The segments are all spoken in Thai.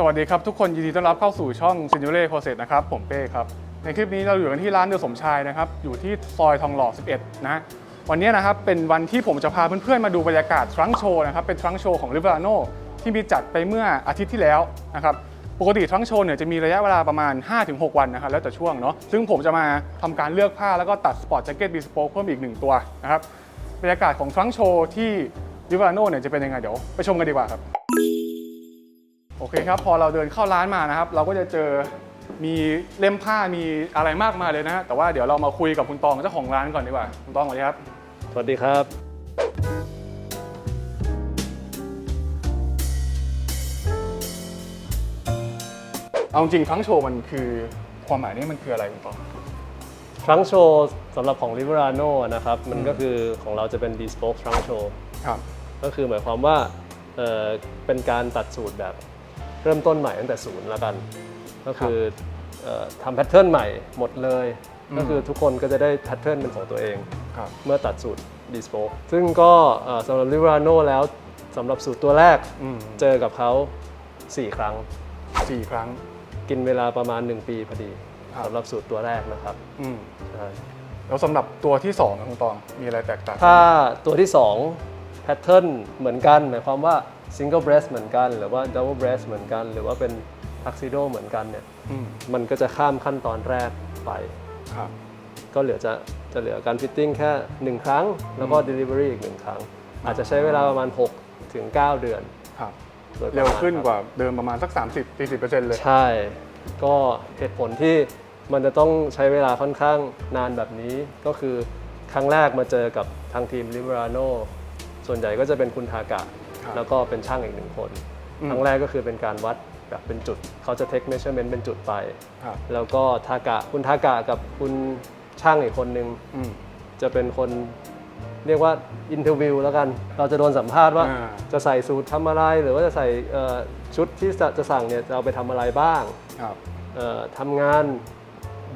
สวัสดีครับ ทุกคนยินดีต้อนรับเข้าสู่ช่อง s i n u l a Process นะครับ ผมเป้ครับ ในคลิปนี้เราอยู่กันที่ร้านเดือสมชายนะครับ อยู่ที่ซอยทองหล่อ 11 นะ วันนี้นะครับ เป็นวันที่ผมจะพาเพื่อนๆ มาดูบรรยากาศทรังโชว์นะครับ เป็นทรังโชว์ของ r i v e r a n o ที่มีจัดไปเมื่ออาทิตย์ที่แล้วนะครับ ปกติทรังโชว์เนี่ยจะมีระยะเวลาประมาณ 5-6 วันนะครับ แล้วแต่ช่วงเนาะ ซึ่งผมจะมาทำการเลือกผ้าแล้วก็ตัดสปอร์ตแจ็คเก็ตบีสโปเพิ่มอีกหนึ่งตัวนะครับ บรรยากาศของทรังโชว์ที่ r i v e r a n o เนี่ยจะเป็นยังไงเดี๋ยวไปชมกันดีกว่าครับ โอเคครับ พอเราเดินเข้าร้านมานะครับ เราก็จะเจอมีเล่มผ้ามีอะไรมากมายเลยนะฮะแต่ว่าเดี๋ยวเรามาคุยกับคุณตองเจ้าของร้านก่อนดีกว่าคุณตองสวัสดีครับ สวัสดีครับ เอาจริงทั้งโชว์มันคือความหมายนี่มันคืออะไรคุณตอง ทรังโชว์สำหรับของ l i v e r a n o นะครับ มันอืมก็คือของเราจะเป็น bespoke trunk show ครับ ก็คือหมายความว่าเอ่อเป็นการตัดสูตรแบบ เริ่มต้นใหม่ตั้งแต่ศูนย์แล้วกัน ก็คือเอ่อทำแพทเทิร์นใหม่หมดเลย อืม ก็คือทุกคนก็จะได้แพทเทิร์นเป็นของตัวเอง ครับ เมื่อตัดสูตร bespoke ซึ่งก็เอ่อสำหรับ l i v e r a n o แล้วสำหรับสูตรตัวแรกอืม เจอกับเขา 4 ครั้ง สี่ครั้ง กินเวลาประมาณ 1 ปีพอดีครับ สำหรับสูตรตัวแรกนะครับอืมใช่แล้วสำหรับตัวที่สองนะคุณตองมีอะไรแตกต่าง ถ้าตัวที่2 pattern เหมือนกัน หมายความว่า single breast เหมือนกัน หรือว่า double breast เหมือนกัน หรือว่าเป็น tuxedo เหมือนกันเนี่ยอืมมันก็จะข้ามขั้นตอนแรกไป ครับ ก็เหลือจะจะเหลือการ fitting แค่ 1 ครั้ง แล้วก็ delivery อีก 1 ครั้ง อาจจะใช้เวลาประมาณ 6 ถึง 9 เดือนครับ โดยประเร็วมาณขึ้นครับกว่าเดิมประมาณสัก 30-40%เลย ใช่ ก็เหตุผลที่มันจะต้องใช้เวลาค่อนข้างนานแบบนี้ ก็คือครั้งแรกมาเจอกับทางทีม l i b e r a n o ส่วนใหญ่ก็จะเป็นคุณทากะครับ แล้วก็เป็นช่างอีกหนึ่งคนอืมครั้งแรกก็คือเป็นการวัดแบบเป็นจุด เขาจะ take measurement เป็นจุดไปครับแล้วก็ทากะคุณทากะกับคุณช่างอีกคนนึงอืมจะเป็นคนเรียกว่าอินเทอร์วิวแล้วกัน เราจะโดนสัมภาษณ์ว่าอ่าจะใส่สูททำอะไร หรือว่าจะใส่เอ่อชุดที่จะจะสั่งเนี่ยจะเอาไปทำอะไรบ้างครับเอ่อทำงาน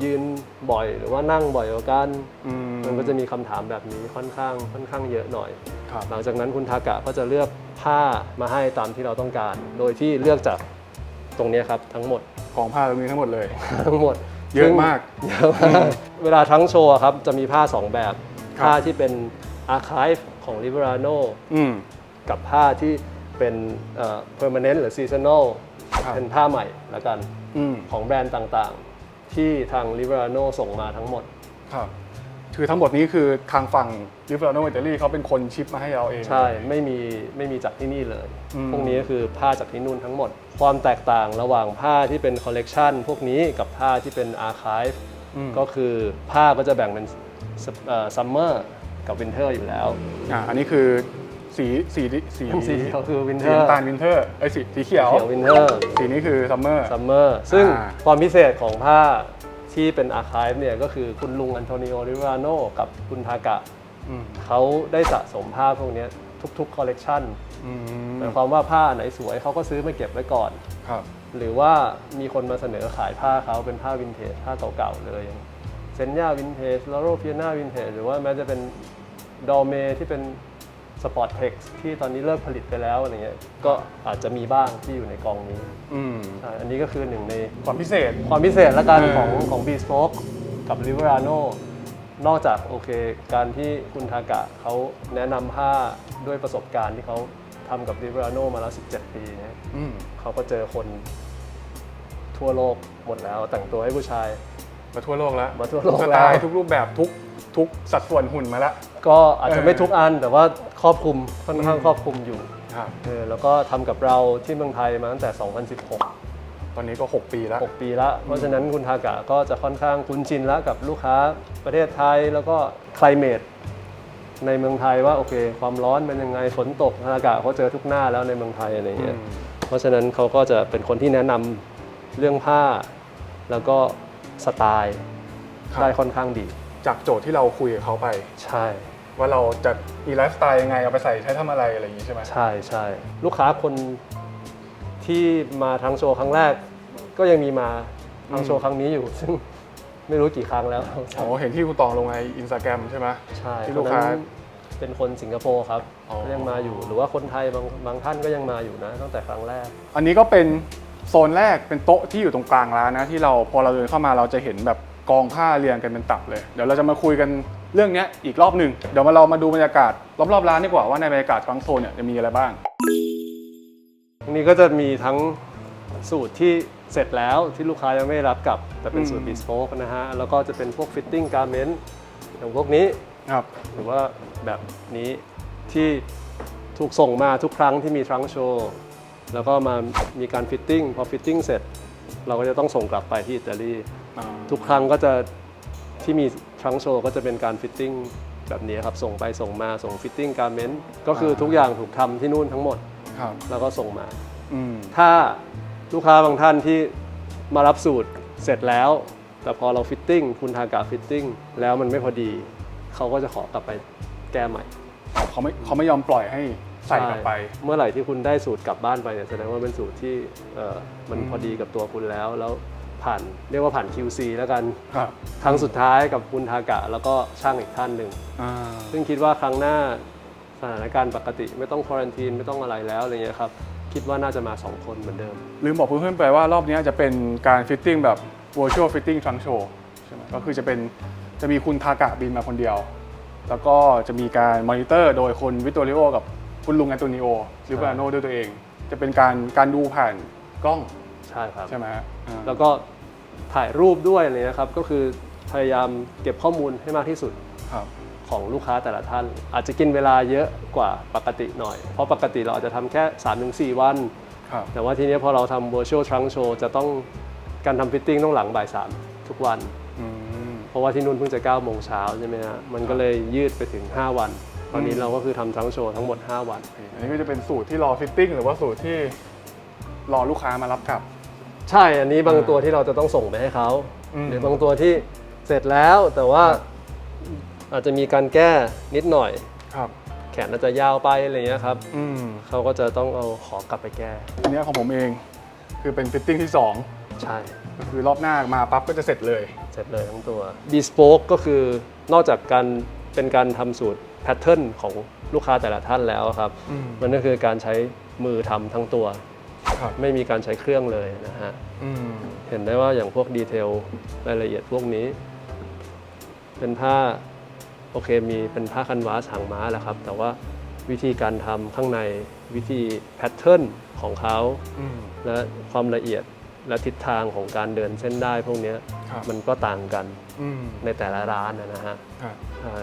ยืนบ่อยหรือว่านั่งบ่อยกว่ากัน อืมันก็จะมีคำถามแบบนี้ค่อนข้างค่อนข้างเยอะหน่อย ครับหลังจากนั้นคุณทากะก็จะเลือกผ้ามาให้ตามที่เราต้องการ โดยที่เลือกจากตรงเนี้ยครับทั้งหมด ของผ้าตรงนี้ทั้งหมดเลย ทั้งหมดเยอะมากซึ่งเยอะมากเวลาทั้งโชว์อะครับจะมีผ้า 2 แบบ ครับ ผ้าที่เป็นอาร์ค v ฟของ l i b e r a n o อืม กับผ้าที่เป็นเอ่อ permanent หรือ seasonal ครับ เป็นผ้าใหม่ละกันอืม ของแบรนด์ต่างๆ ที่ทาง l i b e r a n o ส่งมาทั้งหมด ครับคือทั้งหมดนี้คือทางฝั่งลิฟลาโนอิตาลีเขาเป็นคนชิปมาให้เราเอง ใช่ไม่มีไม่มีจากที่นี่เลย อืม พวกนี้ก็คือผ้าจากที่นู่นทั้งหมด ความแตกต่างระหว่างผ้าที่เป็นคอลเลกชันพวกนี้กับผ้าที่เป็นอาร์ค v ฟอืมก็คือผ้าก็จะแบ่งเป็นซัมเมอร์กับวินเทอร์อยู่แล้ว อ่าอันนี้คือ สีสีสีสีเขาคือวินเทสีอร์น้ำตาลวินเทอร์ไอ้ยสีสีเขียว เขียววินเทอร์ สีนี้คือซัมเมอร์ ซัมเมอร์ ซึ่งอ่า ความพิเศษของผ้าที่เป็นอาร์ค v ฟเนี่ยก็คือคุณลุงอันโทนิโอริวาโนกับคุณทากะอืมเขาได้สะสมผ้าพวกเนี้ยทุกๆคอลเลกชันอืมหมายความว่าผ้าไหนสวยเขาก็ซื้อมาเก็บไว้ก่อน ครับ หรือว่ามีคนมาเสนอขายผ้าเขาเป็นผ้าวินเทจผ้าเก่าๆเลยเซนย่าวินเทจลอโรเพียนาวินเทจหรือว่าแม้จะเป็นดอเมที่เป็น สปอร์ตเท็กซ์ที่ตอนนี้เลิกผลิตไปแล้วอะไรเงี้ยก็อาจจะมีบ้างที่อยู่ในกองนี้อืมใช่อันนี้ก็คือหนึ่งในความพิเศษ ความพิเศษละกันเออ ของของ b e s p o k e กับ l i v e r a n o นอกจากโอเค การที่คุณทากะเขาแนะนำผ้าด้วยประสบการณ์ที่เขาทำกับ l i v e r a n o มาแล้ว 17 ปีเนี่ย อืมเขาก็เจอคนทั่วโลกหมดแล้วแต่งตัวให้ผู้ชาย มาทั่วโลกแล้วมาทั่วโลกสแล้ไตวล์ทุกรูปแบบทุก ทุกสัดส่วนหุ่นมาแล้วก็อาจจะไม่เออทุกอันแต่ว่าครอบคลุมค่อนข้างครอบคลุมอยู่ครับ เออแล้วก็ทำกับเราที่เมืองไทยมาตั้งแต่ 2016 ตอนนี้ก็ 6 ปีแล้ว 6 ปีละเพราะฉะนั้นคุณทากะก็จะค่อนข้างคุ้นชินแล้วกับลูกค้าประเทศไทยแล้วก็คล i เม e ในเมืองไทยว่าโอเค ความร้อนเป็นยังไงฝนตกทากะเขาเจอทุกหน้าแล้วในเมืองไทยอะไรเงี้ยอืม เพราะฉะนั้นเขาก็จะเป็นคนที่แนะนำเรื่องผ้า แล้วก็สไตล์ครับได้ค่อนข้างดี จากโจทย์ที่เราคุยกับเขาไป ใช่ ว่าเราจะมีไลฟ์สไตล์ยังไงเอาไปใส่ใช้ทำอะไรอะไรอย่างนี้ใช่ไหมใช่ใช่ลูกค้าคนที่มาทางโชว์ครั้งแรก ก็ยังมีมาทางโชว์ครั้งนี้อยู่ ซึ่งไม่รู้กี่ครั้งแล้วโอ้เห็นที่คุณตองลงในอินสตาแกรมใช่ไหมใช่ที่ลูกค้านนั้นเป็นคนสิงคโปร์ครับอ๋อก็ยังมาอยู่หรือว่าคนไทยบางบางท่านก็ยังมาอยู่นะ ตั้งแต่ครั้งแรก อันนี้ก็เป็นโซนแรกเป็นโต๊ะที่อยู่ตรงกลางร้านนะที่เราพอเราเดินเข้ามาเราจะเห็นแบบ กองผ้าเรียงกันเป็นตับเลย เดี๋ยวเราจะมาคุยกันเรื่องเนี้ยอีกรอบหนึ่งเดี๋ยวมาเรามาดูบรรยากาศรอบๆร้านดีกว่าว่าในบรรยากาศทรังโซนเนี่ยจะมีอะไรบ้างตรงนี้ก็จะมีทั้งสูตรที่เสร็จแล้วที่ลูกค้ายังไม่รับกลับ แต่เป็นสูตรอืม bespoke นะฮะ แล้วก็จะเป็นพวก fitting garment อย่างพวกนี้ครับหรือว่าแบบนี้ที่ถูกส่งมาทุกครั้งที่มีทรังโชว์ แล้วก็มามีการฟิตติ้งพอฟิตติ้งเสร็จ เราก็จะต้องส่งกลับไปที่อิตาลีอ่า ทุกครั้งก็จะที่มีทรังโชว์ก็จะเป็นการฟิตติ้งแบบนี้ครับ ส่งไปส่งมาส่งฟิตติ้งการเมนต์ก็คือทุกอย่างถูกทำที่นู่นทั้งหมด ครับแล้วก็ส่งมาอืมถ้าลูกค้าบางท่านที่มารับสูตรเสร็จแล้ว แต่พอเราฟิตติ้งคุณทากาฟิตติ้งแล้วมันไม่พอดี เขาก็จะขอกลับไปแก้ใหม่ เขาไม่เขาไม่ยอมปล่อยให้ใส่กลับไป เมื่อไหร่ที่คุณได้สูตรกลับบ้านไปเนี่ยแสดงว่าเป็นสูตรที่เอ่อมันอืมพอดีกับตัวคุณแล้วแล้ว ผ่านเรียกว่าผ่าน QC แล้วกันครับครั้งสุดท้ายกับคุณทากะ แล้วก็ช่างอีกท่านหนึ่ง อ่าซึ่งคิดว่าครั้งหน้าสถานการณ์ปกติไม่ต้องควอรันทีนไม่ต้องอะไรแล้วอะไรเงี้ยครับคิดว่าน่าจะมา 2 คนเหมือนเดิม ลืมบอกเพื่อนๆไปว่ารอบนี้จะเป็นการฟิตติ้งแบบ virtual fitting trunk show ใช่ไหมก็คือจะเป็นจะมีคุณทากะบินมาคนเดียว แล้วก็จะมีการมอนิเตอร์โดยคุณวิต t อริโอกับคุณลุงแอนโตนิโอลิบราโนด้วยตัวเอง จะเป็นการการดูผ่านกล้องใช่ครับ ใช่ไหมฮะอ่า แล้วก็ ถ่ายรูปด้วยอะไรเลยนะครับ ก็คือพยายามเก็บข้อมูลให้มากที่สุดครับ ของลูกค้าแต่ละท่าน อาจจะกินเวลาเยอะกว่าปกติหน่อย เพราะปกติเราอาจจะทำแค่ 3-4 วัน ครับ แต่ว่าทีเนี้ยพอเราทำ virtual trunk show จะต้องการทำฟิตติ้งต้องหลังบ่ายสามทุกวัน อืม เพราะว่าที่นู่นเพิ่งจะ9โมงเช้าใช่ไหมฮะมันก็เลยยืดไปถึง 5 วัน ตอนนี้อืม เราก็คือทำ trunk show ทั้งหมด 5 วัน อันนี้ก็จะเป็นสูตรที่รอฟิตติ้งหรือว่าสูตรที่รอลูกค้ามารับกลับ ใช่อันนี้บางตัวที่เราจะต้องส่งไปให้เขาอืม หรือบางตัวที่เสร็จแล้วแต่ว่าครับอาจจะมีการแก้นิดหน่อย ครับ แขนอาจจะยาวไปอะไรเงี้ยครับอืมเขาก็จะต้องเอาขอกลับไปแก้ อันเนี้ยของผมเอง คือเป็นฟิตติ้งที่สองใช่ ก็คือรอบหน้ามาปั๊บก็จะเสร็จเลย เสร็จเลยทั้งตัว bespoke ก็คือนอกจากการเป็นการทำสูตรแพทเทิร์นของลูกค้าแต่ละท่านแล้วครับ อืม มันก็คือการใช้มือทำทั้งตัว ครับไม่มีการใช้เครื่องเลยนะฮะอืมเห็นได้ว่าอย่างพวกดีเทลรายละเอียดพวกนี้ เป็นผ้าโอเคมีเป็นผ้าคันวาสหางม้าแหละครับ แต่ว่าวิธีการทำข้างในวิธีแพทเทิร์นของเขา อืม และความละเอียดและทิศทางของการเดินเส้นได้พวกเนี้ยครับ มันก็ต่างกันอืมในแต่ละร้านนะนะฮะครับ ใช่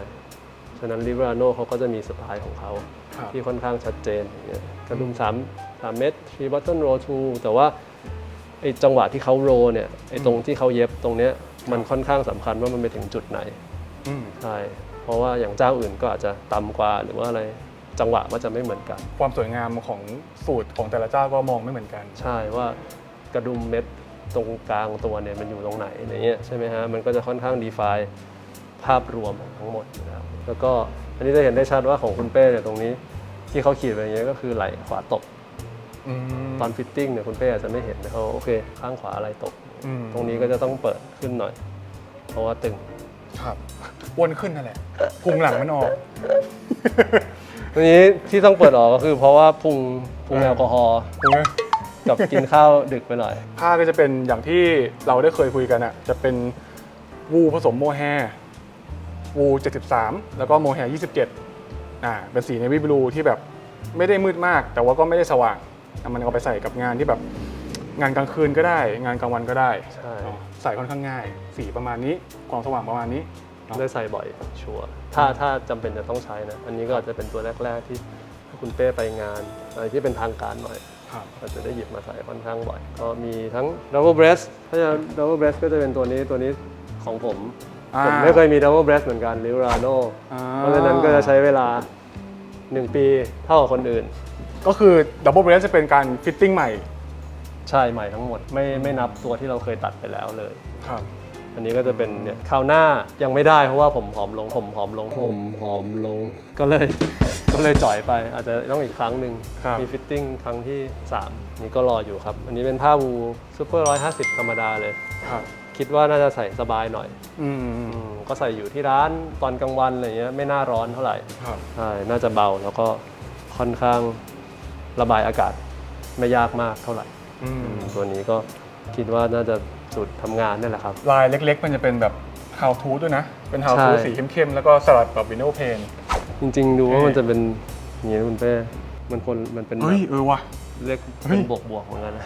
ฉะนั้นริเวอร์โนเขาก็จะมีสไตล์ของเขาครับที่ค่อนข้างชัดเจนอย่างเงี้ยกระดุม3 3เมตรทีบัตเทิลโรทูแต่ว่าไอ้จังหวะที่เขาโรเนี่ยไอ้ตรงที่เขาเย็บตรงเนี้ยมันค่อนข้างสำคัญว่ามันไปถึงจุดไหน อืมใช่ เพราะว่าอย่างเจ้าอื่นก็อาจจะต่ำกว่าหรือว่าอะไรจังหวะก็จะไม่เหมือนกัน ความสวยงามของสูตรของแต่ละเจ้าก็มองไม่เหมือนกัน ใช่ว่ากระดุมเม็ดตรงกลางตัวเนี่ยมันอยู่ตรงไหนอะไรเงี้ยใช่ไหมฮะมันก็จะค่อนข้างดีไฟ ภาพรวมของทั้งหมดอยู่แล้วแล้วก็อันนี้จะเห็นได้ชัดว่าของคุณเป้เนี่ยตรงนี้ที่เขาขีดไว้อย่างเงี้ยก็คือไหล่ขวาตกอืม ตอนฟิตติ้งเนี่ยคุณเป้อาจจะไม่เห็นนะเขาโอเคข้างขวาอะไรตก อืม ตรงนี้ก็จะต้องเปิดขึ้นหน่อย เพราะว่าตึง ครับอ้วนขึ้นนั่นแหละพุงหลังมันออกทีนี้ที่ต้องเปิดออกก็คือเพราะว่าพุงพุงแอลกอฮอล์พุงนะกับกินข้าวดึกไปหน่อย ผ้าก็จะเป็นอย่างที่เราได้เคยคุยกันอะจะเป็นวูผสมโมแฮร์ วู73 แล้วก็โมแฮร์27อ่าเป็นสีเนวี่บลูที่แบบไม่ได้มืดมาก แต่ว่าก็ไม่ได้สว่างอะมันเอาไปใส่กับงานที่แบบงานกลางคืนก็ได้ งานกลางวันก็ได้ใช่อ๋อใส่ค่อนข้างง่าย สีประมาณนี้ความสว่างประมาณนี้ครับได้ใส่บ่อยชัวร์ถ้าถ้าจำเป็นจะต้องใช้นะ อันนี้ก็อาจจะเป็นตัวแรก ๆ ที่ถ้าคุณเป้ไปงานอะไรที่เป็นทางการหน่อยครับอาจจะได้หยิบมาใส่ค่อนข้างบ่อย ก็มีทั้ง double breast ถ้าจะ double breast ก็จะเป็นตัวนี้ตัวนี้ของผมอ่า ผมไม่เคยมี double breast เหมือนกัน Livrano อ่าเพราะฉะนั้นก็จะใช้เวลา 1 ปีเท่ากับคนอื่น ก็คือดับเบิลเบรสจะเป็นการฟิตติ้งใหม่ ใช่ใหม่ทั้งหมดไม่ไม่นับตัวที่เราเคยตัดไปแล้วเลยครับอันนี้ก็จะเป็นเนี่ยคราวหน้ายังไม่ได้เพราะว่าผมผอมลงผมผอมลงผมผอมลง ก็เลยก็เลยจ่อยไป อาจจะต้องอีกครั้งหนึ่งครับมีฟิตติ้งครั้งที่ 3 นี่ก็รออยู่ครับ อันนี้เป็นผ้าวูซูเปอร์ร้อยห้าสิบธรรมดาเลยครับ คิดว่าน่าจะใส่สบายหน่อยอืมอืมก็ใส่อยู่ที่ร้านตอนกลางวันอะไรเงี้ยไม่น่าร้อนเท่าไหร่ครับ ใช่น่าจะเบาแล้วก็ค่อนข้างระบายอากาศไม่ยากมากเท่าไหร่อืมตัวนี้ก็คิดว่าน่าจะสูตรทำงานนั่นแหละครับ ลายเล็กๆ มันจะเป็นแบบ how to ด้วยนะ เป็น how to ใช่ สีเข้มๆ แล้วก็สลับกับ window pane จริงๆ ดูว่าเท่มันจะเป็นอย่างนี้นะคุณเป้มันคนมันเป็นแบเฮ้ยบเออว่ะ เลขเฮ้เป็ย นบวกบวกๆเหมือนกันนะ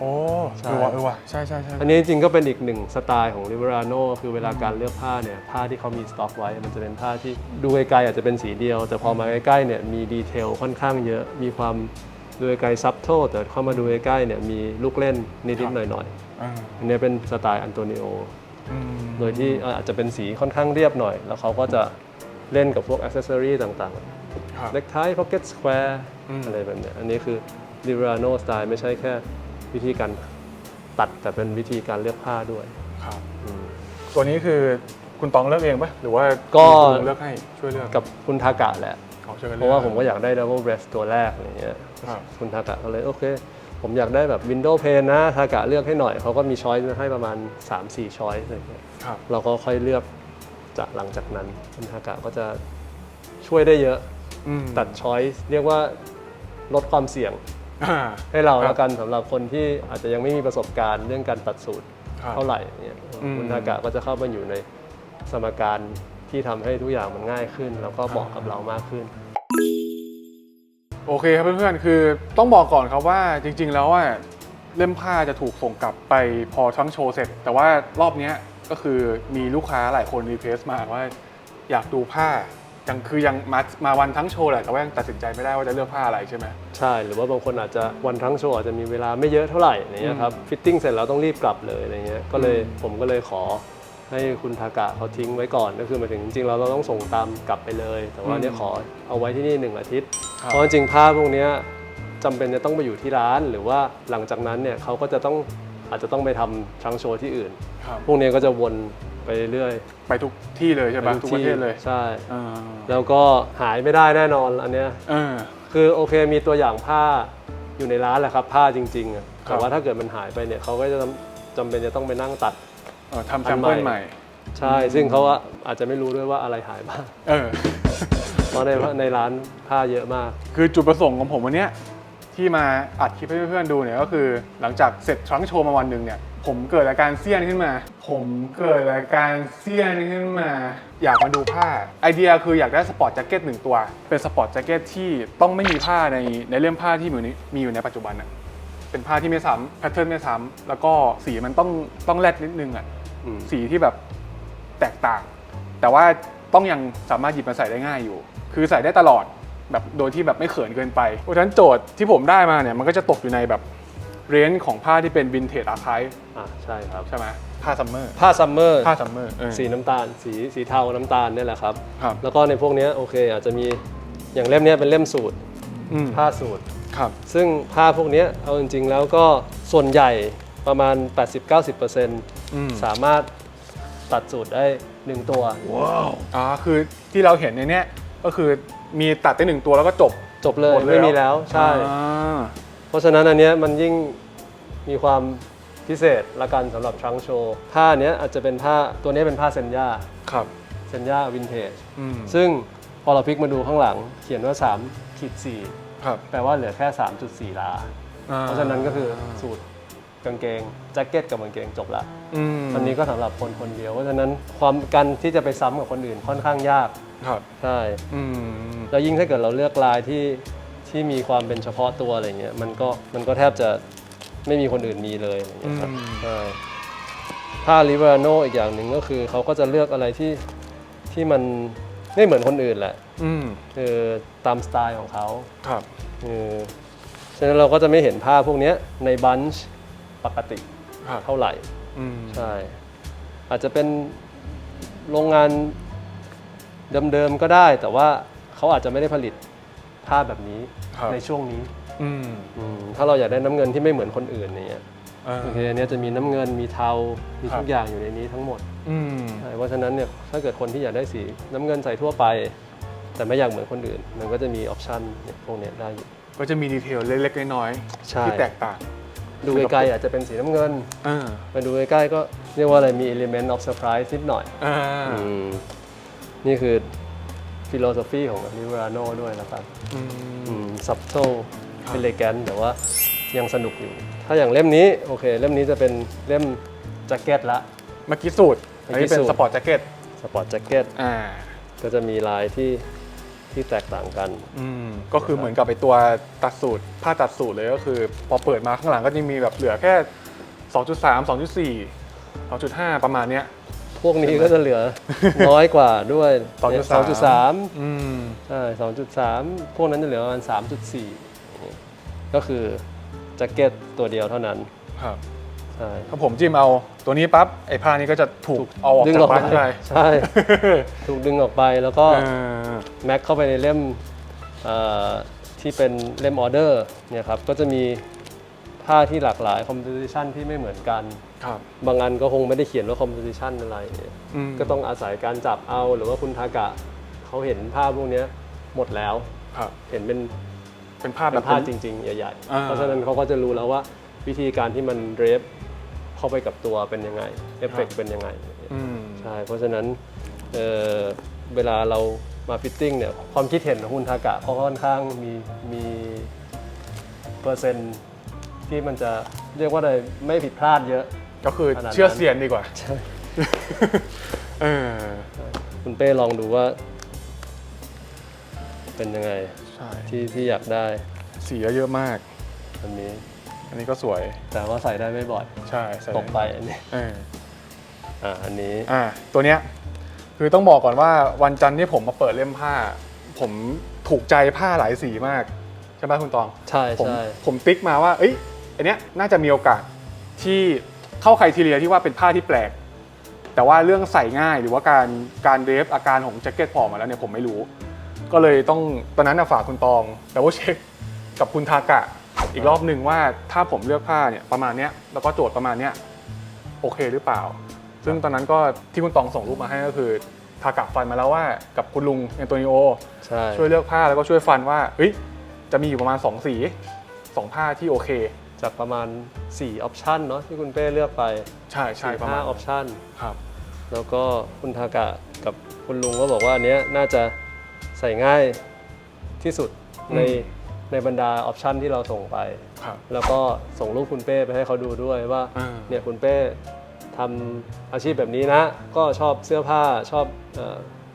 โอ้ใช่ เออว่ะเออว่ะใช่ใช่ใช่อันนี้จริงๆก็เป็นอีกหนึ่งสไตล์ของ r i v e r a n o คือเวลาการเลือกผ้าเนี่ยผ้าที่เขามีสต็อกไว้ มันจะเป็นผ้าที่ดูไกลๆอาจจะเป็นสีเดียว แต่พอมาใกล้ๆเนี่ยมีดีเทลค่อนข้างเยอะ มีความดูไกลๆซับโทแต่เข้ามาดูใกล้ๆเนี่ยมีลูกเล่นนิดๆหน่อยอ่าๆอันนี้เป็นสไตล์อันโตนิโอ อืมโดยที่อาจจะเป็นสีค่อนข้างเรียบหน่อย แล้วเขาก็จะเล่นกับพวกอ c เซสซอรีต่างๆครับเล็กไทพ็อกเก็ตสแควร์อืม อะไรแบบเนี้ยอันนี้คือ l i v e r a n o สไตล์ไม่ใช่แค่ วิธีการตัดแต่เป็นวิธีการเลือกผ้าด้วยครับอืม ตัวนี้คือคุณตองเลือกเองปะหรือว่าก็ คุณลุงเลือกให้ช่วยเลือกกับคุณทากะแหละขอช่วยกันเพเลือก ราะว่าผมก็อยากได้ double breast ตัวแรกอะไรเงี้ยครับ คุณทากะก็เลย โอเค ผมอยากได้แบบ window pane นะทากะเลือกให้หน่อยเขาก็มีช้อยให้ประมาณ 3-4 ช้อยอะไรเงี้ย ครับเราก็ค่อยเลือกจากหลังจากนั้นคุณทากะก็จะช่วยได้เยอะ อืมตัดช้อยเรียกว่าลดความเสี่ยงอ่า ให้เราครับแล้วกันสำหรับคนที่อาจจะยังไม่มีประสบการณ์เรื่องการตัดสูตรครับเท่าไหร่เนี่ยอืมคุณทากะก็จะเข้ามาอยู่ในสมการที่ทำให้ทุกอย่างมันง่ายขึ้น แล้วก็เหมาะกับเรามากขึ้น โอเคครับเพื่อนๆคือต้องบอกก่อนครับว่าจริง ๆ แล้วว่าเล่มผ้าจะถูกส่งกลับไปพอทั้งโชว์เสร็จ แต่ว่ารอบเนี้ยก็คือมีลูกค้าหลายคนรีเควสต์มาว่าอยากดูผ้า ยังคือยังมามาวันทั้งโชว์แหละแต่ว่ายังตัดสินใจไม่ได้ว่าจะเลือกผ้าอะไรใช่ไหม ใช่ หรือว่าบางคนอาจจะวันทั้งโชว์อาจจะมีเวลาไม่เยอะเท่าไหร่อะไรเงี้ยครับฟิตติ้งเสร็จแล้วต้องรีบกลับเลยอะไรเงี้ยก็เลยอืมผมก็เลยขอให้คุณทากะเขาทิ้งไว้ก่อนก็คือหมายถึงจริงๆเราเราต้องส่งตามกลับไปเลย แต่ว่าเนี่ยขอเอาไว้ที่นี่หนึ่งอาทิตย์ ครับ เพราะจริงๆผ้าพวกเนี้ยจำเป็นจะต้องไปอยู่ที่ร้าน หรือว่าหลังจากนั้นเนี่ยเขาก็จะต้องอาจจะต้องไปทำทั้งโชว์ที่อื่น ครับ พวกเนี้ยก็จะวน ไปเรื่อยไปทุกที่เลยใช่ๆปะทุกประเทศเลยใช่อ่าแล้วก็หายไม่ได้แน่นอนอันเนี้ยเออ คือโอเคมีตัวอย่างผ้าอยู่ในร้านแหละครับ ผ้าจริงๆอะครับแต่ว่าถ้าเกิดมันหายไปเนี่ยเขาก็จะจำเป็นจะต้องไปนั่งตัด เออทำอัแซนมใหม่เปิลใหม่ ใช่ ซึ่งเขาอะอาจจะไม่รู้ด้วยว่าอะไรหายบ้างเออ เพราะในในร้านผ้าเยอะมาก คือจุดประสงค์ของผมวันเนี้ยที่มาอัดคลิปให้เพื่อนๆดูเนี่ยก็คือ หลังจากเสร็จทรั้งโชว์มาวันหนึ่งเนี่ย ผมเกิดอาการเซียนขึ้นมา ผมเกิดอาการเซียนขึ้นมา อยากมาดูผ้า ไอเดียคืออยากได้สปอร์ตแจ็คเก็ตหนึ่งตัว เป็นสปอร์ตแจ็คเก็ตที่ต้องไม่มีผ้าในในเล่มผ้าที่มีอยู่ในมีอยู่ในปัจจุบันอะเป็นผ้าที่ไม่ซ้ำแพทเทิร์นไม่ซ้ำแล้วก็สีมันต้องต้องแรดนิดนึงอะอืม สีที่แบบแตกต่าง แต่ว่าต้องยังสามารถหยิบมาใส่ได้ง่ายอยู่ คือใส่ได้ตลอดแบบโดยที่แบบไม่เขินเกินไปเพราะฉะนั้นโจทย์ที่ผมได้มาเนี่ยมันก็จะตกอยู่ในแบบ เรนจ์ของผ้าที่เป็นวินเทจอาร์คายอะใช่ครับ ใช่ไหมผ้าซัมเมอร์ผ้าซัมเมอร์ผ้าซัมเมอร์สีน้ำตาล สีสีเทาน้ำตาลเนี่ยแหละครับ ครับแล้วก็ในพวกเนี้ยโอเค อาจจะมีอย่างเล่มเนี้ยเป็นเล่มสูตรอืมผ้าสูตร ครับ ซึ่งผ้าพวกเนี้ยเอาจริงๆแล้วก็ส่วนใหญ่ประมาณ80-90%อืมสามารถตัดสูตรได้1ตัว อ่าคือที่เราเห็นในเนี้ยก็คือมีตัดได้หนึ่งตัวแล้วก็จบจบเลยหมดไม่มีแล้วใช่ อ่า เพราะฉะนั้นอันเนี้ยมันยิ่งมีความพิเศษละกันสำหรับทรังโชว์ผ้าเนี้ยอาจจะเป็นผ้าตัวเนี้ยเป็นผ้าเซนย่าครับ เซนย่าวินเทจ อืมซึ่งพอเราพลิกมาดูข้างหลัง เขียนว่า3ขีด4ครับแปลว่าเหลือแค่ 3.4 ลา อ่เพราะฉะนั้นก็คือสูตรกางเกงแจ็คเก็ตกับกางเกงจบละอืมอันนี้ก็สำหรับคนคนเดียว เพราะฉะนั้นความกันที่จะไปซ้ำกับคนอื่นค่อนข้างยาก ครับ ใช่ อืม แล้วยิ่งถ้าเกิดเราเลือกลายที่ ที่มีความเป็นเฉพาะตัวอะไรเงี้ยมันก็มันก็แทบจะไม่มีคนอื่นมีเลยอะไรเงี้ยครับอืม ใช่ผ้าลิเวอร์โนอีกอย่างหนึ่งก็คือเขาก็จะเลือกอะไรที่ที่มันไม่เหมือนคนอื่นแหละ อืมคือตามสไตล์ของเขาครับ คือฉะนั้นเราก็จะไม่เห็นผ้าพวกเนี้ยในบันช์ปกติครับเท่าไหร่ อืมใช่ อาจจะเป็นโรงงานเดิมๆก็ได้ แต่ว่าเขาอาจจะไม่ได้ผลิต ผ้าแบบนี้ครับ ในช่วงนี้อืมอืมถ้าเราอยากได้น้ำเงินที่ไม่เหมือนคนอื่นเนี่ยอ่าโอเคอันเนี้ยจะมีน้ำเงินมีเทา มีครัทุบ กอย่างอยู่ในนี้ทั้งหมดอืมใช่เพราะฉะนั้นเนี่ยถ้าเกิดคนที่อยากได้สีน้ำเงินใส่ทั่วไป แต่ไม่อยากเหมือนคนอื่น มันก็จะมีออปชันเนี่ยพวกเนี้ยได้อยู่ ก็จะมีดีเทลเล็กๆน้อยใช่ ๆที่แตกต่างดูไกลๆอาจจะเป็นสีน้ำเงินอ่าไปดูใกล้ๆก็เรียกว่าอะไรมี element of surprise นิดหน่อยอ่าอืมนี่คือ ฟิโลโซฟีของลิเวอราโนด้วยแล้วกันอืมซับโ l ครับเอเลแกนแต่ว่ายังสนุกอยู่ ถ้าอย่างเล่มนี้โอเค เล่มนี้จะเป็นเล่มแจ็คเก็ตละ เมื่อกี้สูตรอันนี้เป็นเมื่อกี้สูตรสปอร์ตแจ็คเก็ตสปอร์ตแจ็คเก็ตอ่าก็จะมีลายที่ที่แตกต่างกันอืมก็คือเหมือนกับไอตัวตัดสูตรผ้าตัดสูตรเลยก็คือ พอเปิดมาข้างหลังก็จะมีแบบเหลือแค่ 2.3 2.4 2.5 ประมาณเนี้ย พวกนี้ก็จะเหลือน้อยกว่าด้วย2.3 2.3อืมใช่2.3พวกนั้นจะเหลือประมาณ3.4ก็คือแจ็คเก็ตตัวเดียวเท่านั้นครับใช่ถ้าผมจิ้มเอาตัวนี้ปั๊บไอ้ผ้านี้ก็จะถูกเอาออกดึงจาออกกไปบ้านไปใช่ถูกดึงออกไปแล้วก็เออแม็กเข้าไปในเล่มเอ่อที่เป็นเล่มออเดอร์เนี่ยครับก็จะมีผ้าที่หลากหลายคอม p พ s ชันที่ไม่เหมือนกัน ครับ บางอันก็คงไม่ได้เขียนว่าคอม p พ s ชันอะไรเนี่ยอืมก็ต้องอาศัยการจับเอาหรือว่าคุณทากะเขาเห็นภาพพวกเนี้ยหมดแล้ว ครับ เห็นเป็นเป็นภาพแบเป็บนผ้าเป็นจริง ๆ ใหญ่อ่า ๆ เพราะฉะนั้นเขาก็จะรู้แล้วว่าวิธีการที่มันเดรฟเข้าไปกับตัวเป็นยังไงเอฟเฟกเป็นยังไง อืม ใช่ เพราะฉะนั้นเอ่อเวลาเรามาฟิตติ้งเนี่ยความคิดเห็นของคุณทากะเขาค่อนข้างมีมีเปอร์เซ็นต์ที่มันจะเรียกว่าอะไรไม่ผิดพลาดเยอะ ก็คือขนาดนั้น เชื่อเสียนดีกว่า ใช่ เออคุณเป้ลองดูว่า เป็นยังไงใช่ที่ที่อยากได้สีเยอะมาก อันนี้ อันนี้ก็สวยแต่ว่าใส่ได้ไม่บ่อยใช่ใส่ตกไปอันนี้เอออ่าอันนี้อ่าตัวเนี้ยคือต้องบอกก่อนว่าวันจันทร์ที่ผมมาเปิดเล่มผ้า ผมถูกใจผ้าหลายสีมาก ใช่ไหมคุณตอง ใช่ผมใช่ผมติ๊กมาว่า เอ้ย อันเนี้ยน่าจะมีโอกาสที่ เข้าใครทีเรียที่ว่าเป็นผ้าที่แปลก แต่ว่าเรื่องใส่ง่ายหรือว่าการการเดฟอาการของแจ็คเก็ตพอมาแล้วเนี่ยผมไม่รู้ ก็เลยต้องตอนนั้นนะฝากคุณตอง แต่ว่าเช็คกับคุณทากะอีกรอบหนึ่งว่าถ้าผมเลือกผ้าเนี่ยประมาณเนี้ยแล้วก็โจทย์ประมาณเนี้ยโอเคหรือเปล่า ซึ่งตอนนั้นก็ที่คุณตองส่งรูปมาให้ก็คือทากะฟันมาแล้วว่ากับคุณลุงแอนโตนิโอใช่ช่วยเลือกผ้าแล้วก็ช่วยฟันว่าเฮ้ยจะมีอยู่ประมาณ2สี2ผ้าที่โอเค จากประมาณ 4 ออปชันเนาะที่คุณเป้เลือกไปใช่ใช่ประมาณ5ออปชันครับ แล้วก็คุณทากะกับคุณลุงก็บอกว่าอันเนี้ยน่าจะใส่ง่ายที่สุดในในบรรดาออปชันที่เราส่งไป ครับ แล้วก็ส่งรูปคุณเป้ไปให้เขาดูด้วยว่าอ่า เนี่ยคุณเป้ทำอาชีพแบบนี้นะ ก็ชอบเสื้อผ้าชอบ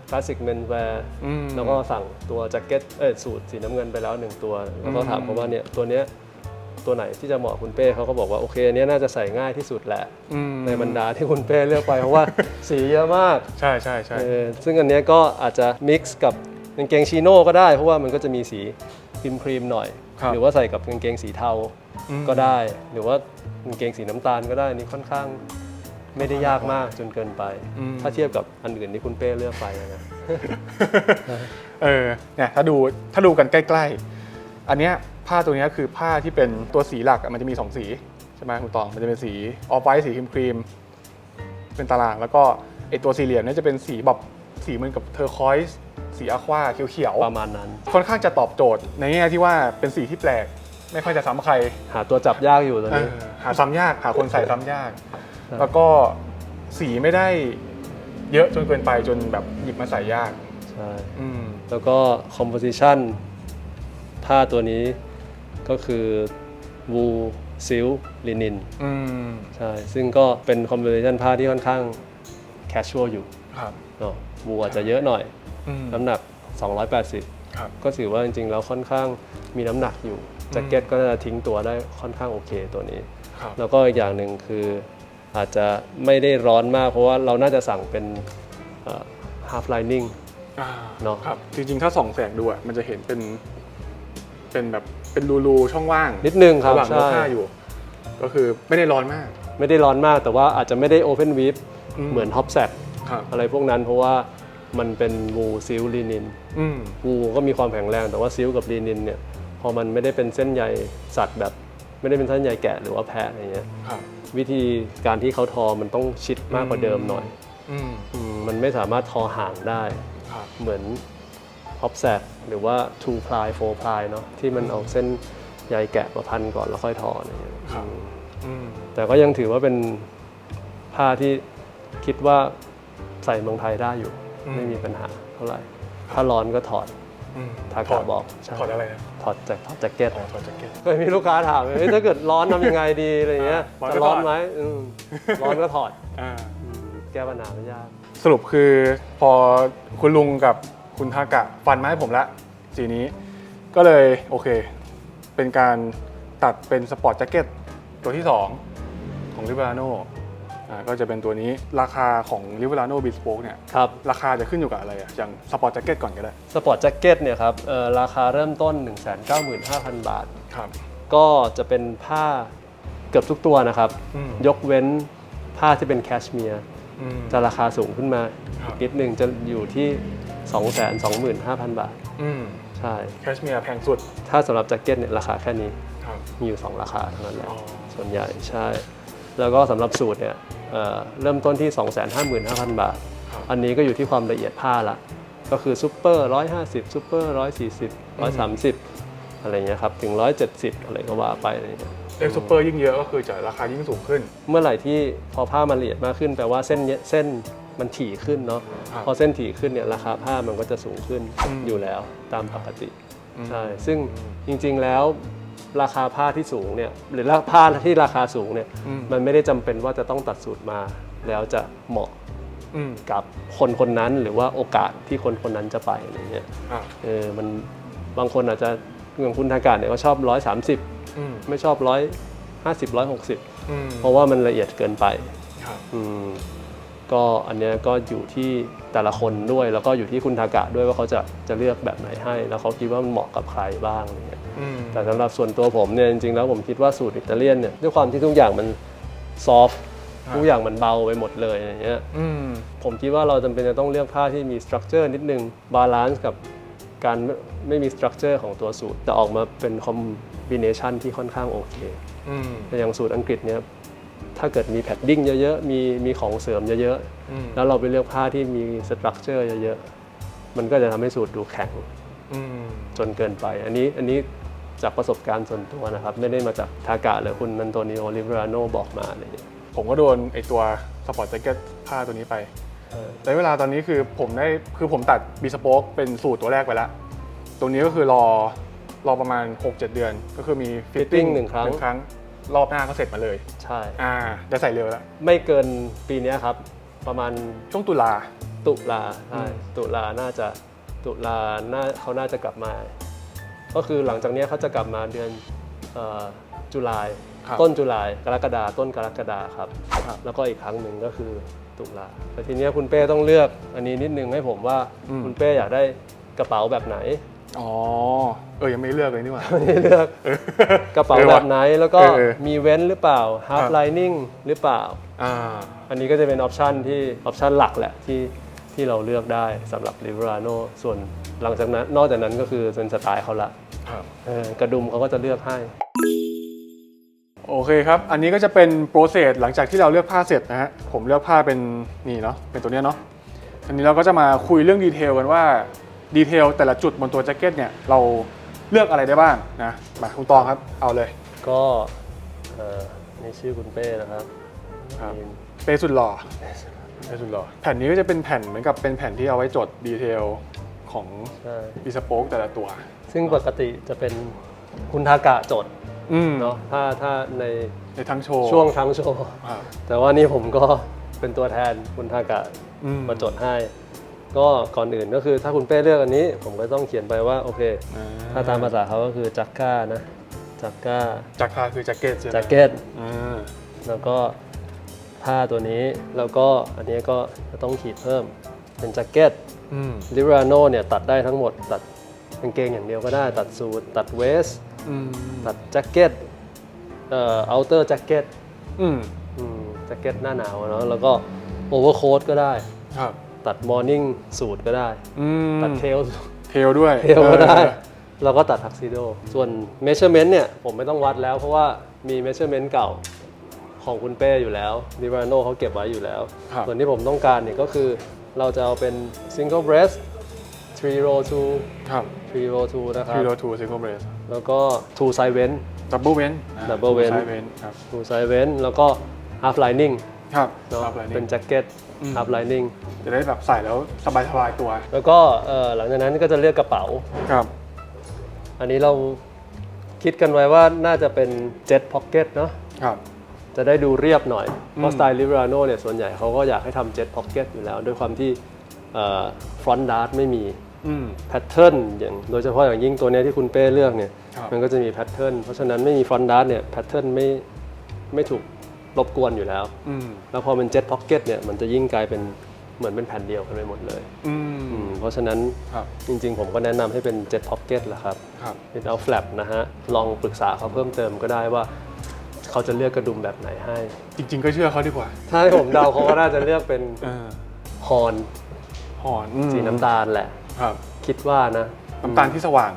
คลาสสิกเมนแวร์อืม แล้วก็สั่งตัวแจ็คเก็ตเออสูตรสีน้ำเงินไปแล้วหนึ่งตัว แล้วก็ถามเขาว่าเนี่ยตัวเนี้ย ตัวไหนที่จะเหมาะคุณเป้เขาก็บอกว่าโอเคอันเนี้ยน่าจะใส่ง่ายที่สุดแหละอืมในบรรดาที่คุณเป้เลือกไปเพราะว่าสีเยอะมากใช่ใช่ใช่เออซึ่งอันเนี้ยก็อาจจะมิกซ์กับกางเกงชิโน่ก็ได้ เพราะว่ามันก็จะมีสีครีมครีมๆหน่อยครับหรือว่าใส่กับกางเกงสีเทาอืมก็ได้ หรือว่ากางเกงสีน้ำตาลก็ได้อันนี่ค่อนข้างไม่ได้ยากมากจนเกินไปอืมถ้าเทียบกับอันอื่นที่คุณเป้เลือกไปนะเออเนี่ยถ้าดูถ้าดูกันใกล้ ๆ อันเนี้ยผ้าตัวเนี้ยคือผ้าที่เป็นตัวสีหลักอะมันจะมี 2 สีใช่ไหมคุณตองมันจะเป็นสีออฟไวท์สีครีมครีมๆเป็นตาราง แล้วก็ไอตัวสี่เหลี่ยมเนี่ยจะเป็นสีแบบสีเหมือนกับเทอร์คอยส์สีอะควาเขียวประมาณนั้นๆค่อนข้างจะตอบโจทย์ ในแง่ที่ว่าเป็นสีที่แปลก ไม่ค่อยจะซ้ำใคร หาตัวจับยากอยู่ตอนเอนี้อหาซ้ำยากหาคนใส่ซ้ำยากใช่แล้วก็สีไม่ได้เยอะจนเกินไปจนแบบหยิบมาใส่ยากใช่อืมแล้วก็ composition ผ้าตัวนี้ก็คือ wool silk linen อืมใช่ซึ่งก็เป็น composition ผ้าที่ค่อนข้าง casual อยู่ครับเนาะ wool อาจจะเยอะหน่อยอืมน้ำหนัก 280 ครับ ก็ถือว่าจริงๆแล้วค่อนข้างมีน้ำหนักอยู่แจ็คเก็ตก็น่าจะทิ้งตัวได้ค่อนข้างโอเคตัวนี้ ครับแล้วก็อีกอย่างหนึ่งคืออาจจะไม่ได้ร้อนมาก เพราะว่าเราน่าจะสั่งเป็นเอ่อ half lining อ่าเนอะ ครับ จริงๆ ถ้าส่องแสงดูอะมันจะเห็นเป็น เป็นแบบเป็นรูๆช่องว่างนิดนึงครับระหว่างเนื้อใช่ ผ้าอยู่ ก็คือไม่ได้ร้อนมากไม่ได้ร้อนมากแต่ว่าอาจจะไม่ได้ open weave อืมเหมือน top set ครับอะไรพวกนั้นเพราะว่ามันเป็น wool silk linen อืม wool ก็มีความแข็งแรงแต่ว่า silk กับ linen เนี่ยพอมันไม่ได้เป็นเส้นใยสัตว์แบบ ไม่ได้เป็นเส้นใยแกะหรือว่าแพะอะไรเงี้ยครับ วิธีการที่เขาทอมันต้องชิดมากกว่าเดิมหน่อยอืมอืมมันไม่สามารถทอห่างได้ ครับ เหมือน offset หรือว่า two ply four ply เนาะที่มันเอาเส้นใยแกะมาพันก่อนแล้วค่อยทออะไรเงี้ยครับอืมอืมแต่ก็ยังถือว่าเป็นผ้าที่คิดว่าใส่เมืองไทยได้อยู่อืมไม่มีปัญหาเท่าไหร่ ถ้าร้อนก็ถอดอืมทากาบอกใช่ถอดอะไรนะถอดจากถอดแจ็คเก็ต อ๋อถอดแจ็คเก็ต เคยมีลูกค้าถามเลยเฮ้ยถ้าเกิดร้อนทำยังไงดีอะไรเงี้ยร้อนก็จะร้อนถอด ไหมอืมร้อนก็ถอดอ่า อืมแก้ปัญหาไม่ยาก สรุปคือพอคุณลุงกับ คุณทากะฟันมาให้ผมละสีนี้ ก็เลยโอเค เป็นการตัดเป็นสปอร์ตแจ็คเก็ตตัวที่ 2 ของ r i v e r a n o อ่าก็จะเป็นตัวนี้ราคาของ r i v e r a n o Bespoke เนี่ยครับราคาจะขึ้นอยู่กับอะไรอะอย่างสปอร์ตแจ็คเก็ตก่อนก็ได้สปอร์ตแจ็คเก็ตเนี่ยครับเอ่อราคาเริ่มต้น 195,000 บาทครับก็จะเป็นผ้าเกือบทุกตัวนะครับอืมยกเว้นผ้าที่เป็นแคชเมียร์อืมจะราคาสูงขึ้นมาครับนิดหนึ่งจะอยู่ที่ 225,000 บาท อืมใช่ แคชเมียร์แพงสุดถ้าสำหรับแจ็คเก็ตเนี่ยราคาแค่นี้ครับ มีอยู่ 2 ราคาเท่านั้นแหละอ๋อ ส่วนใหญ่ใช่ แล้วก็สำหรับสูตรเนี่ยเอ่อเริ่มต้นที่ 255,000 บาท ครับอันนี้ก็อยู่ที่ความละเอียดผ้าละ ก็คือซูเปอร์150ซูเปอร์140 130 อะไรเงี้ยครับถึง 170 อะไรก็ว่าไปอะไรเงี้ยเลขซูเปอร์ยิ่งเยอะก็คือจะราคายิ่งสูงขึ้น เมื่อไหร่ที่พอผ้ามันละเอียดมากขึ้นแปลว่าเส้นเนี้ยเส้น มันถี่ขึ้นเนาะครับพอเส้นถี่ขึ้นเนี่ยราคาผ้ามันก็จะสูงขึ้นอืมอยู่แล้วตามปกติอืมใช่ซึ่งจริงๆแล้วราคาผ้าที่สูงเนี่ยหรือราผ้าที่ราคาสูงเนี่ยอืมมันไม่ได้จำเป็นว่าจะต้องตัดสูตรมา แล้วจะเหมาะอืมกับคนคนนั้นหรือว่าโอกาสที่คนคนนั้นจะไปอะไรเงี้ยอ่าเออมันบางคนอาจจะอย่างคุณทากาศเนี่ยก็ชอบ130อืมไม่ชอบ150 160อืมเพราะว่ามันละเอียดเกินไปครับอืม ก็อันเนี้ยก็อยู่ที่แต่ละคนด้วย แล้วก็อยู่ที่คุณทากะด้วยว่าเขาจะจะเลือกแบบไหนให้ แล้วเขาคิดว่ามันเหมาะกับใครบ้างอะไรเงี้ยอืมแต่สำหรับส่วนตัวผมเนี่ยจริงๆแล้วผมคิดว่าสูตรอิตาเลียนเนี่ยด้วยความที่ทุกอย่างมันซอฟทุกอย่างมันเบาไปหมดเลยอย่างเงี้ยอืมผมคิดว่าเราจำเป็นจะต้องเลือกผ้าที่มีสตรัคเจอร์นิดนึงบาลานซ์กับการไม่ไม่มีสตรัคเจอร์ของตัวสูตรจะออกมาเป็นคอมบิเนชันที่ค่อนข้างโอเคอืมแต่อย่างสูตรอังกฤษเนี่ย ถ้าเกิดมีแพดดิ้งเยอะๆ มีมีของเสริมเยอะอืมๆแล้วเราไปเลือกผ้าที่มีสตรัคเจอร์เยอะๆ มันก็จะทำให้สูตรดูแข็งอืมจนเกินไป อันนี้อันนี้จากประสบการณ์ส่วนตัวนะครับ ไม่ได้มาจากทากะหรือคุณนันโตนิโอลิเวราโนบอกมาอะไรอย่างเงี้ยผมก็โดนไอตัวสปอร์ตแจ็คเก็ตผ้าตัวนี้ไปเออแต่เวลาตอนนี้คือผมได้คือผมตัดบีสโป๊กเป็นสูตรตัวแรกไปแล้วตรงนี้ก็คือรอรอประมาณ 6-7 เดือน ก็คือมีฟิตติ้ง Fitting หนึ่งครั้งหนึ่งค รั้งรอบหน้าก็เสร็จมาเลย ใช่ อ่าได้ใส่เร็วแล้วไม่เกินปีเนี้ยครับ ประมาณช่วงตุลา ตุลาใช่อืม ตุลาน่าจะตุลาน่าเขาน่าจะกลับมา ก็คือหลังจากเนี้ยเขาจะกลับมาเดือนเอ่อจุลายครับ ต้นจุลายกรกฎาต้นกรกฎาครับ ครับ แล้วก็อีกครั้งหนึ่งก็คือตุลาแต่ทีเนี้ยคุณเป้ต้องเลือกอันนี้นิดนึงให้ผมว่าอืม คุณเป้อยากได้กระเป๋าแบบไหน อ๋อ เออ ยังไม่เลือกเลยนี่หว่า ไม่ได้เลือกเออกระเป๋าออแบว่ะบไหนแล้วก็เออเออ มีเว้นหรือเปล่าครั half บ lining หรือเปล่า อ่า อันนี้ก็จะเป็นออปชันที่ออปชันหลักแหละที่ที่เราเลือกได้สำหรับ l i v e r a n o ส่วนหลังจากนั้นนอกจากนั้นก็คือเป็นสไตล์เขาละครับ เออกระดุมเขาก็จะเลือกให้ โอเคครับ อันนี้ก็จะเป็นโปรเซสหลังจากที่เราเลือกผ้าเสร็จนะฮะ ผมเลือกผ้าเป็นนี่เนาะ เป็นตัวเนี้ยเนาะ อันนี้เราก็จะมาคุยเรื่องดีเทลกันว่า ดีเทลแต่ละจุดบนตัวแจ็คเก็ตเนี่ยเราเลือกอะไรได้บ้างนะมาคุณตองครับเอาเลยก็เอ่อนี่ชื่อคุณเป้นะครับครับมีเปสุดหล่อเปสุดหล่อแผ่นนี้ก็จะเป็นแผ่นเหมือนกับเป็นแผ่นที่เอาไว้จดดีเทลของใช่บีสโป๊กแต่ละตัว ซึ่งปกติจะเป็นคุณทากะจดอืมเนาะถ้าถ้าในในทั้งโชว์ช่วงทั้งโชว์ ครับแต่ว่านี่ผมก็เป็นตัวแทนคุณทากะอืมมาจดให้ ก็ก่อนอื่นก็คือถ้าคุณเป้เลือกอันนี้ ผมก็ต้องเขียนไปว่าโอเคอ่ถ้าตามภาษาเขาก็คือจักก้านะจักก้าจากคาคือแจ็คเก็ตใช่ไหมแจ็คเก็ตอ่าแล้วก็ผ้าตัวนี้แล้วก็อันนี้ก็จะต้องขีดเพิ่มเป็นแจ็คเก็ตอืมลิราโนเนี่ยตัดได้ทั้งหมด ตัดกางเกงอย่างเดียวก็ได้ ตัดสูทตัดเวสอืมตัดแจ็คเก็ตเอ่ออัลเตอร์แจ็คเก็ตอืมแจ็คเก็ตหน้าหนาวอะเนาะแล้วก็โอเวอร์โค้ทก็ได้ ครับ ตัดมอร์นิ่งสูทก็ได้ อืมตัดเทลเทลด้วยเทลก็ได้ เออแล้วก็ตัดทักซิโด ส่วน measurement เนี่ย ผมไม่ต้องวัดแล้ว เพราะว่ามี measurement เก่าของคุณเป้อยู่แล้ว d i v a n o เขาเก็บไว้อยู่แล้ว ครับส่วนที่ผมต้องการเนี่ยก็คือเราจะเอาเป็น single breast 3 row 2 ครับ3 row 2 นะครับทีโรทูซิงเกิลเบรสแล้วก็ two side vent ดับเบิลเวน Double vent ไซเวนครับ two side vent แล้วก็ half lining ครับเนาะครับเลยเป็นแจ็คเก็ต อืมอัพไลนิ่งจะได้แบบใส่แล้วสบายสบายๆตัว แล้วก็เอ่อหลังจากนั้นก็จะเลือกกระเป๋า ครับ อันนี้เราคิดกันไว้ว่าน่าจะเป็นเจ็ตพ็อกเก็ตเนาะครับ จะได้ดูเรียบหน่อย เพราะอืมสไตล์ลิเวอร์โนเนี่ยส่วนใหญ่เขาก็อยากให้ทำเจ็ตพ็อกเก็ตอยู่แล้ว ด้วยความที่ฟรอนต์ดาร์ตไม่มีอืมแพทเทิร์นอย่างโดยเฉพาะอย่างยิ่งตัวเนี้ยที่คุณเป้เลือกเนี่ยครับมันก็จะมีแพทเทิร์นเพราะฉะนั้นไม่มีฟรอนต์ดาร์ตเนี่ยแพทเทิร์นไม่ไม่ถูก รบกวนอยู่แล้ว อืม แล้วพอเป็นเจ็ตพ็อกเก็ตเนี่ยมันจะยิ่งกลายเป็นเหมือนเป็นแผ่นเดียวกันไปหมดเลยอือืมมเพราะฉะนั้นครับ จริงๆ ผมก็แนะนำให้เป็นเจ็ตพ็อกเก็ตแหละครับ ครับ เป็นเอาแฟลปนะฮะ ลองปรึกษาเขาเพิ่มเติมก็ได้ว่า เขาจะเลือกกระดุมแบบไหนให้ จริง ๆ ก็เชื่อเขาดีกว่าถ้าให้ผมเดา เขาก็น่าจะเลือกเป็นเออฮอนหอนสีน้ำตาลแหละ ครับ คิดว่านะน้ำตาลที่สว่าง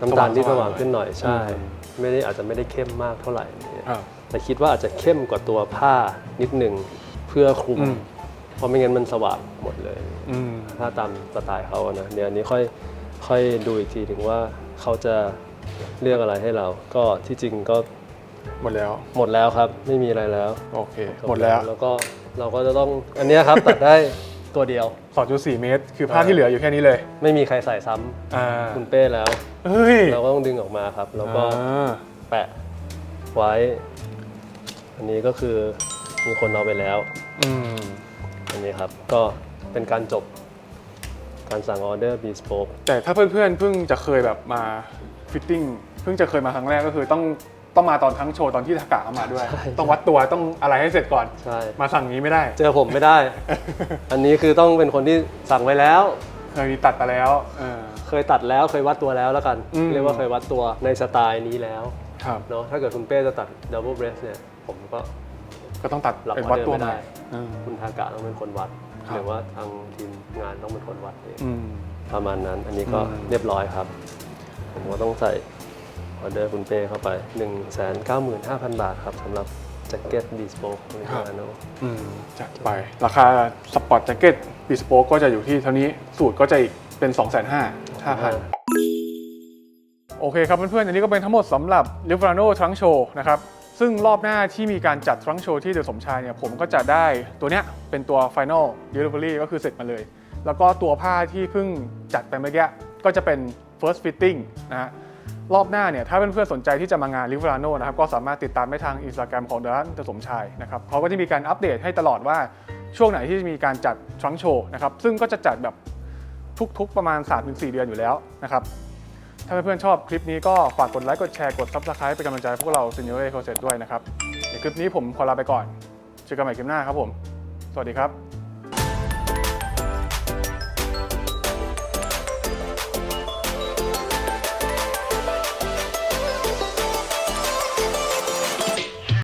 น้ำตาลที่สว่างขึ้นหน่อยใช่อืมไม่ได้อาจจะไม่ได้เข้มมากเท่าไหร่เนี่ยครับ แต่คิดว่าอาจจะเข้มกว่าตัวผ้านิดหนึ่งเพื่อคลุมอืมเพราะไม่งั้นมันสว่างหมดเลยอืมถ้าตามสไตล์เขาอะนะเดี๋ยวอันนี้ค่อยค่อยดูอีกทีถึงว่าเขาจะเลือกอะไรให้เรา ก็ที่จริงก็หมดแล้ว หมดแล้วครับ ไม่มีอะไรแล้ว โอเค หมดแล้ว แล้วก็เราก็จะต้องอันเนี้ยครับ ตัดได้ตัวเดียว 2.4 เมตร คือผ้าที่เหลืออยู่แค่นี้เลย ไม่มีใครใส่ซ้ำอ่าคุณเป้แล้ว เฮ้ยเราก็ต้องดึงออกมาครับ แล้วก็อ่าแปะไว้ อันนี้ก็คือมีคนเอาไปแล้ว อืมอันนี้ครับ ก็เป็นการจบการสั่งออเดอร์บีสโปกแต่ถ้าเพื่อนๆเพิ่งจะเคยแบบมาฟิตติ้งเพิ่งจะเคยมาครั้งแรกก็คือต้องต้องมาตอนทั้งโชว์ตอนที่ทากะเอามาด้วย ต้องวัดตัวต้องอะไรให้เสร็จก่อน ใช่ มาสั่งนี้ไม่ได้ เจอผมไม่ได้ อันนี้คือต้องเป็นคนที่สั่งไว้แล้ว เคยมีตัดไปแล้วเออเคยตัดแล้วเคยวัดตัวแล้วแล้วกันอืมเรียกว่าเคยวัดตัวในสไตล์นี้แล้วครับเนาะถ้าเกิดคุณเป้จะตัดดับเบิลเบรสเนี่ย ผมก็ ก็ต้องตัดรับเป็นออวัดเดอร์ตัวไม่ใหม่ได้อืมคุณทากะต้องเป็นคนวัดครับ หรือว่าทางทีมงานต้องเป็นคนวัดเองอืม ประมาณนั้น อันนี้ก็อืม เรียบร้อยครับ ผมก็ต้องใส่ออเดอร์คุณเป้เข้าไป 1 9 5 0 0 0 บาทครับสำหรับแจ็คเก็ตบีสโปกลิเวอร์โนอืมจัดไป ราคาสปอร์ตแจ็คเก็ตบีสโปก็จะอยู่ที่เท่านี้สูตรก็จะอีกเป็น 2 5 0 0 0 5,000 โอเคครับเพื่อนๆ อันนี้ก็เป็นทั้งหมดสำหรับ l i v e r a n o Trunk Show นะครับ ซึ่งรอบหน้าที่มีการจัด Trunk Show ที่เดอะสมชายเนี่ยผมก็จะได้ตัวเนี้ยเป็นตัว Final Delivery ก็คือเสร็จมาเลย แล้วก็ตัวผ้าที่เพิ่งจัดไปเมื่อกี้ก็จะเป็น First Fitting นะฮะรอบหน้าเนี่ยถ้าเพื่อนๆสนใจที่จะมางาน l i v e r a n o นะครับก็สามารถติดตามได้ทาง Instagram ของร้านเดอะสมชายนะครับเขาก็จะมีการอัปเดตให้ตลอดว่าช่วงไหนที่จะมีการจัด Trunk Show นะครับซึ่งก็จะจัดแบบทุกๆประมาณ 3-4 เดือนอยู่แล้วนะครับ ถ้าเพื่อนๆชอบคลิปนี้ก็ฝากกดไลค์กดแชร์กด Subscribe เป็นกำลังใจพวกเรา Senior Closet ด้วยนะครับในคลิปนี้ผมขอลาไปก่อนเจอกันใหม่คลิปหน้าครับผม สวัสดีครับ